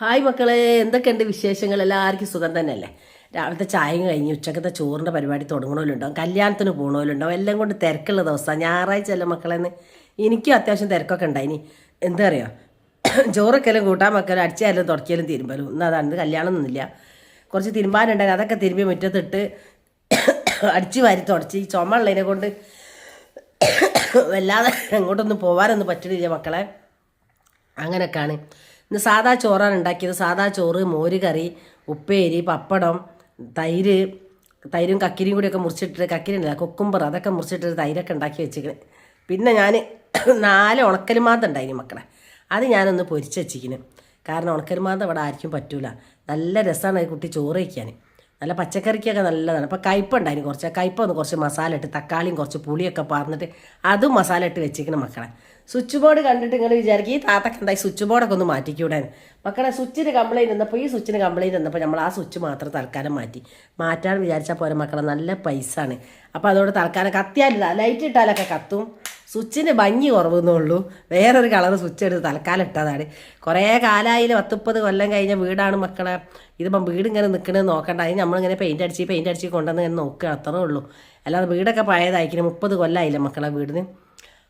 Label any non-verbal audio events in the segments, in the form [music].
Hi മക്കളെ എന്തൊക്കെയുണ്ട് വിശേഷങ്ങൾ? എല്ലാവർക്കും സുഖം തന്നെയല്ലേ? രാവിലത്തെ ചായയും കഴിഞ്ഞ് ഉച്ചക്കത്തെ ചോറിന്റെ പരിപാടി തുടങ്ങണമല്ലുണ്ടാവും കല്യാണത്തിന് പോകണമല്ലുണ്ടാവും എല്ലാം കൊണ്ട് തിരക്കുള്ള ദിവസമാണ് ഞായറാഴ്ച അല്ല മക്കളെന്ന് എനിക്കും അത്യാവശ്യം തിരക്കൊക്കെ ഉണ്ടായിനി എന്താ പറയുക ചോറൊക്കെല്ലാം കൂട്ടാൻ മക്കളും അടിച്ചാലും തുടക്കിയാലും തിരുമ്പലും. ഇന്ന് അതാണ് കല്യാണം ഒന്നുമില്ല. കുറച്ച് തിരുമ്പാനുണ്ടെങ്കിൽ അതൊക്കെ തിരുമ്പി മുറ്റത്തിട്ട് അടിച്ച് വാരി തുടച്ച്. ഈ ചുമ ഉള്ളതിനെ കൊണ്ട് വല്ലാതെ അങ്ങോട്ടൊന്നും പോകാനൊന്നും പറ്റില്ല മക്കളെ. അങ്ങനെയൊക്കെയാണ് ഇന്ന് സാദാ ചോറാണ് ഉണ്ടാക്കിയത്. സാദാ ചോറ് മോര് കറി ഉപ്പേരി പപ്പടം തൈര് തൈരും കക്കിരിയും കൂടിയൊക്കെ മുറിച്ചിട്ടിട്ട് കക്കിരി ഉണ്ടല്ല കൊക്കുമ്പർ അതൊക്കെ മുറിച്ചിട്ടിട്ട് തൈരൊക്കെ ഉണ്ടാക്കി വെച്ചിക്കണ് പിന്നെ ഞാൻ [coughs] നാല് ഉണക്കലുമാന്ത ഉണ്ടായിനി മക്കളെ. അത് ഞാനൊന്ന് പൊരിച്ച് വെച്ചിരിക്കുന്നു കാരണം ഉണക്കലുമാന്ത അവിടെ ആർക്കും പറ്റൂല. നല്ല രസമാണ് കുട്ടി ചോറ് വയ്ക്കാൻ നല്ല പച്ചക്കറിക്കൊക്കെ നല്ലതാണ്. അപ്പോൾ കയ്പ ഉണ്ടായിരുന്നു കുറച്ച്. കയ്പ ഒന്ന് കുറച്ച് മസാല ഇട്ട് തക്കാളിയും കുറച്ച് പുളിയൊക്കെ പാർന്നിട്ട് അതും മസാല ഇട്ട് വെച്ചിരിക്കണം മക്കളെ. സ്വിച്ച് ബോർഡ് കണ്ടിട്ട് നിങ്ങൾ വിചാരിക്കും ഈ താത്തക്ക് എന്തായി സ്വിച്ച് ബോർഡൊക്കെ ഒന്ന് മാറ്റിക്കൂടാൻ മക്കളെ സ്വിച്ചിന് കംപ്ലൈന്റ് വന്നപ്പോൾ ഈ സ്വിച്ചിന് കംപ്ലൈന്റ് വന്നപ്പോൾ നമ്മൾ ആ സ്വിച്ച് മാത്രം തൽക്കാലം മാറ്റി. മാറ്റാൻ വിചാരിച്ചാൽ പോരെ മക്കളെ നല്ല പൈസ ആണ്. അപ്പോൾ അതോട് തൽക്കാലം കത്തിയാലില്ല ലൈറ്റ് ഇട്ടാലൊക്കെ കത്തും. സ്വിച്ചിന് ഭംഗി കുറവെന്നുള്ളൂ വേറൊരു കളർ സ്വിച്ച് എടുത്ത് തൽക്കാലം ഇട്ടതാണ്. കുറേ കാലമായി പത്തുപ്പത് കൊല്ലം കഴിഞ്ഞ വീടാണ് മക്കളെ. ഇതിപ്പം വീട് ഇങ്ങനെ നിൽക്കണത് നോക്കണ്ട. അതിന് നമ്മളിങ്ങനെ പെയിന്റ് അടിച്ച് പെയിന്റ് അടിച്ച് കൊണ്ടുവന്ന് ഇങ്ങനെ നോക്കുക. അത്രേ ഉള്ളൂ. അല്ലാതെ വീടൊക്കെ പഴയതായിരിക്കും മുപ്പത് കൊല്ലമായില്ല മക്കളെ വീടിന്.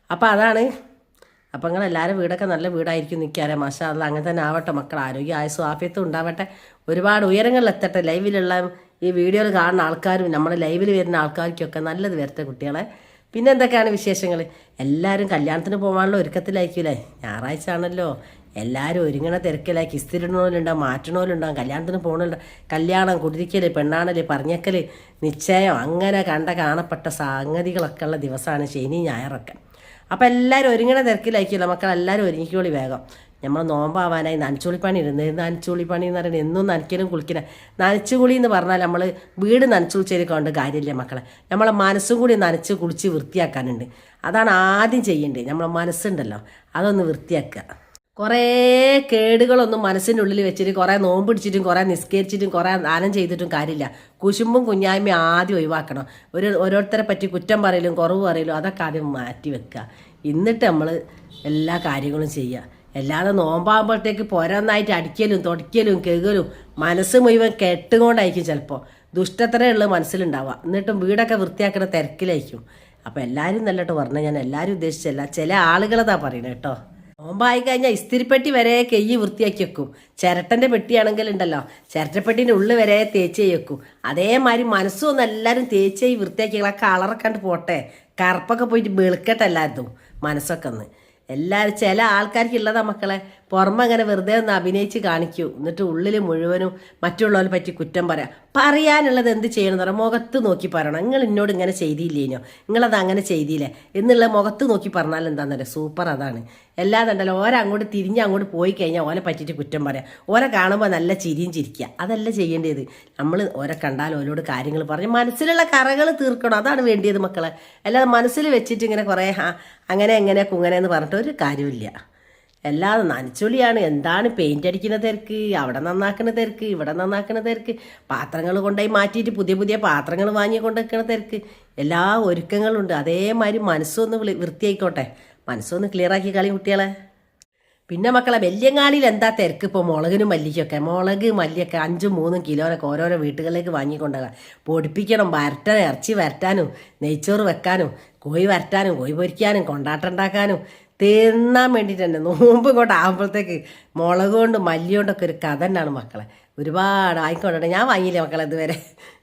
അപ്പോൾ അതാണ്. അപ്പം നിങ്ങൾ എല്ലാവരും വീടൊക്കെ നല്ല വീടായിരിക്കും നിൽക്കാറേ. മാഷാ അല്ല അങ്ങനെ തന്നെ ആവട്ടെ മക്കൾ ആരോഗ്യ ആയുസ്സും ആഫ്യത്തും ഉണ്ടാവട്ടെ. ഒരുപാട് ഉയരങ്ങളിൽ എത്തട്ടെ. ലൈവിലുള്ള ഈ വീഡിയോയിൽ കാണുന്ന ആൾക്കാരും നമ്മുടെ ലൈവിൽ വരുന്ന ആൾക്കാർക്കൊക്കെ നല്ലത് വരട്ടെ കുട്ടികളെ. പിന്നെ എന്തൊക്കെയാണ് വിശേഷങ്ങൾ എല്ലാവരും കല്യാണത്തിന് പോകാനുള്ള ഒരുക്കത്തിലായിരിക്കില്ലേ ഞായറാഴ്ച ആണല്ലോ എല്ലാവരും ഒരുങ്ങണ തിരക്കിലാക്കി ഇസ്തിരിടണോലുണ്ടാവും മാറ്റണോലുണ്ടാവും കല്യാണത്തിന് പോകണുണ്ടാവും കല്യാണം കുടിരിക്കൽ പെണ്ണാണൽ പറഞ്ഞക്കൽ നിശ്ചയം അങ്ങനെ കണ്ട കാണപ്പെട്ട സംഗതികളൊക്കെ ഉള്ള ദിവസമാണ് ശനി ഞായറൊക്കെ. അപ്പോൾ എല്ലാവരും ഒരുങ്ങണ തിരക്കിലായിരിക്കുമല്ലോ മക്കൾ എല്ലാവരും ഒരുങ്ങിക്കോളി വേഗം. നമ്മൾ നോമ്പാവാനായി നനച്ചുളിപ്പണി ഇരുന്ന് നനച്ചുളിപ്പണി എന്ന് പറയുന്നത്? എന്നും നനയ്ക്കലും കുളിക്കണം നനച്ചുകുളി എന്ന് പറഞ്ഞാൽ നമ്മൾ വീട് നനച്ചുളിച്ചതിൽ കൊണ്ട് കാര്യമില്ല മക്കളെ. നമ്മളെ മനസ്സും കൂടി നനച്ച് കുളിച്ച് വൃത്തിയാക്കാനുണ്ട്. അതാണ് ആദ്യം ചെയ്യേണ്ടത്. നമ്മളെ മനസ്സുണ്ടല്ലോ. അതൊന്ന് വൃത്തിയാക്കുക. കുറേ കേടുകളൊന്നും മനസ്സിന്റെ ഉള്ളിൽ വെച്ചിട്ട് കുറേ നോമ്പ് പിടിച്ചിട്ടും കുറേ നിസ്കരിച്ചിട്ടും കുറേ ദാനം ചെയ്തിട്ടും കാര്യമില്ല. കുശുമ്പും കുഞ്ഞായ്മയും ആദ്യം ഒഴിവാക്കണം. ഒരു ഓരോരുത്തരെ പറ്റി കുറ്റം പറയലും കുറവ് പറയലും അതൊക്കെ ആദ്യം മാറ്റി വെക്കുക. എന്നിട്ട് നമ്മൾ എല്ലാ കാര്യങ്ങളും ചെയ്യുക. അല്ലാതെ നോമ്പാകുമ്പോഴത്തേക്ക് പോരാന്നായിട്ട് അടിക്കലും തുടയ്ക്കലും കെകലും മനസ്സ് മുഴുവൻ കെട്ടുകൊണ്ടായിരിക്കും ചിലപ്പോൾ ദുഷ്ടത്തരമുള്ള മനസ്സിലുണ്ടാവുക. എന്നിട്ടും വീടൊക്കെ വൃത്തിയാക്കുന്ന തിരക്കിലായിരിക്കും. അപ്പോൾ എല്ലാവരും നല്ലോട്ട് പറഞ്ഞാൽ ഞാൻ എല്ലാവരും ഉദ്ദേശിച്ചല്ല ചില ആളുകളതാ പറയണേ കേട്ടോ. നോമ്പായി കഴിഞ്ഞാൽ ഇസ്തിരിപ്പെട്ടി വരെ കെയ്യ് വൃത്തിയാക്കി വെക്കും. ചിരട്ടന്റെ പെട്ടിയാണെങ്കിൽ ഉണ്ടല്ലോ ചിരട്ടപ്പെട്ടിന്റെ ഉള്ളിൽ വരെ തേച്ച് വെക്കും. അതേമാതിരി മനസ്സും ഒന്ന് എല്ലാവരും തേച്ച് വൃത്തിയാക്കി ആ കളറൊക്കെ കണ്ട് പോട്ടെ. കറുപ്പൊക്കെ പോയിട്ട് വെളുക്കട്ടെ എല്ലാവരും മനസ്സൊക്കെ ഒന്ന്. എല്ലാവരും ചില ആൾക്കാർക്ക് ഉള്ളതാ മക്കളെ. പുറമെ അങ്ങനെ വെറുതെ ഒന്ന് അഭിനയിച്ച് കാണിക്കൂ. എന്നിട്ട് ഉള്ളിൽ മുഴുവനും മറ്റുള്ളവരെ പറ്റി കുറ്റം പറയാം. പറയാനുള്ളത് എന്ത് ചെയ്യണം എന്ന് മുഖത്ത് നോക്കി പറയണം. നിങ്ങൾ എന്നോട് ഇങ്ങനെ ചെയ്തില്ലേനോ? നിങ്ങളത് അങ്ങനെ ചെയ്തില്ലേ? എന്നുള്ള മുഖത്ത് നോക്കി പറഞ്ഞാൽ എന്താണെന്നല്ലേ സൂപ്പർ അതാണ്. എല്ലാതുണ്ടല്ലോ ഓരോ അങ്ങോട്ട് തിരിഞ്ഞ് അങ്ങോട്ട് പോയി കഴിഞ്ഞാൽ ഓനെ പറ്റിയിട്ട് കുറ്റം പറയാം. ഓരെ കാണുമ്പോൾ നല്ല ചിരിയും ചിരിക്കുക അതല്ല ചെയ്യേണ്ടത്. നമ്മൾ ഓരെ കണ്ടാൽ ഓരോട് കാര്യങ്ങൾ പറഞ്ഞ് മനസ്സിലുള്ള കറകൾ തീർക്കണം. അതാണ് വേണ്ടിയത് മക്കളെ. അല്ലാതെ മനസ്സിൽ വെച്ചിട്ട് ഇങ്ങനെ കുറേ അങ്ങനെ എങ്ങനെ കുങ്ങനെ എന്ന് പറഞ്ഞിട്ട് ഒരു കാര്യമില്ല അല്ലാതെ നനച്ചൊലിയാണ്. എന്താണ് പെയിന്റ് അടിക്കുന്ന തിരക്ക്? അവിടെ നന്നാക്കുന്ന തിരക്ക് ഇവിടെ നന്നാക്കുന്ന തിരക്ക്. പാത്രങ്ങൾ കൊണ്ടുപോയി മാറ്റിയിട്ട് പുതിയ പുതിയ പാത്രങ്ങൾ വാങ്ങി കൊണ്ടുവയ്ക്കണ തിരക്ക്. എല്ലാ ഒരുക്കങ്ങളുണ്ട്. അതേമാതിരി മനസ്സൊന്ന് വിളി- വൃത്തിയായിക്കോട്ടെ. മനസ്സൊന്ന് ക്ലിയർ ആക്കി കളി കുട്ടികളെ. പിന്നെ മക്കളെ വല്യങ്ങാളിയിൽ എന്താ തിരക്ക് ഇപ്പോൾ മുളകിനും മല്ലിക്കൊക്കെ. മുളക് മല്ലിയൊക്കെ അഞ്ചും മൂന്നും കിലോനൊക്കെ ഓരോരോ വീട്ടുകളിലേക്ക് വാങ്ങിക്കൊണ്ടുപോകാം പൊടിപ്പിക്കണം. വരട്ട ഇറച്ചി വരട്ടാനും നെയ്ച്ചോറ് വെക്കാനും കോഴി വരട്ടാനും കോഴി പൊരിക്കാനും കൊണ്ടാട്ടം ഉണ്ടാക്കാനും തിന്നാൻ വേണ്ടിയിട്ട് തന്നെ നോമ്പ് കൊണ്ട് ആകുമ്പോഴത്തേക്ക് മുളക് കൊണ്ട് മല്ലി കൊണ്ടൊക്കെ ഒരു കഥ തന്നെയാണ് മക്കളെ. ഒരുപാട് ആയിക്കോട്ടെ ഞാൻ വാങ്ങിയില്ല മക്കളെ ഇതുവരെ?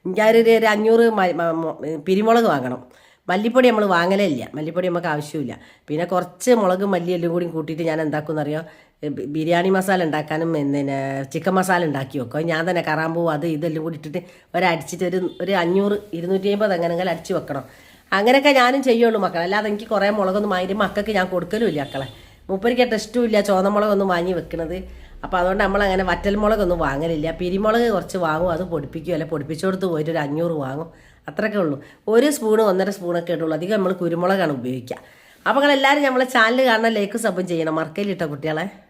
ഞാനൊരു ഒരു അഞ്ഞൂറ് പിരിമുളക് വാങ്ങണം. മല്ലിപ്പൊടി നമ്മൾ വാങ്ങലേ ഇല്ല. മല്ലിപ്പൊടി നമുക്ക് ആവശ്യമില്ല. പിന്നെ കുറച്ച് മുളക് മല്ലി എല്ലാം കൂടി കൂട്ടിയിട്ട് ഞാൻ എന്താക്കും അറിയോ ബി- ബിരിയാണി മസാല ഉണ്ടാക്കാനും പിന്നെ ചിക്കൻ മസാല ഉണ്ടാക്കി വെക്കും. ഞാൻ തന്നെ കറാമ്പൂ അത് ഇതെല്ലാം കൂടി ഇട്ടിട്ട് ഒരടിച്ചിട്ട് ഒരു ഒരു അഞ്ഞൂറ് ഇരുന്നൂറ്റി അമ്പത് എങ്ങനെങ്കിലും അടിച്ച് വെക്കണം. അങ്ങനെയൊക്കെ ഞാനും ചെയ്യുള്ളൂ മക്കളെ. അല്ലാതെ എനിക്ക് കുറേ മുളകൊന്നും വാങ്ങി മക്കൾക്ക് ഞാൻ കൊടുക്കലുമില്ല മക്കളെ. മൂപ്പരിക്കേട്ട ഇഷ്ടമില്ല ചോന്നമുളകൊന്നും വാങ്ങി വെക്കണത്. അപ്പോൾ അതുകൊണ്ട് നമ്മൾ അങ്ങനെ വറ്റൽ മുളകൊന്നും വാങ്ങലില്ല. പിരിമുളക് കുറച്ച് വാങ്ങും. അത് പൊടിപ്പിക്കും. അല്ലെ പൊടിപ്പിച്ചോടത്ത് പോയിട്ട് ഒരു അഞ്ഞൂറ് വാങ്ങും. അത്രയൊക്കെ ഉള്ളൂ. ഒരു സ്പൂണ് ഒന്നര സ്പൂണൊക്കെ ഇടുള്ളൂ. അധികം നമ്മൾ കുരുമുളകാണ് ഉപയോഗിക്കുക. അപ്പോൾ എല്ലാവരും നമ്മളെ ചാനൽ കാണാൻ ലൈക്ക് സബും ചെയ്യണം. മറക്കയിലിട്ടോ കുട്ടികളെ.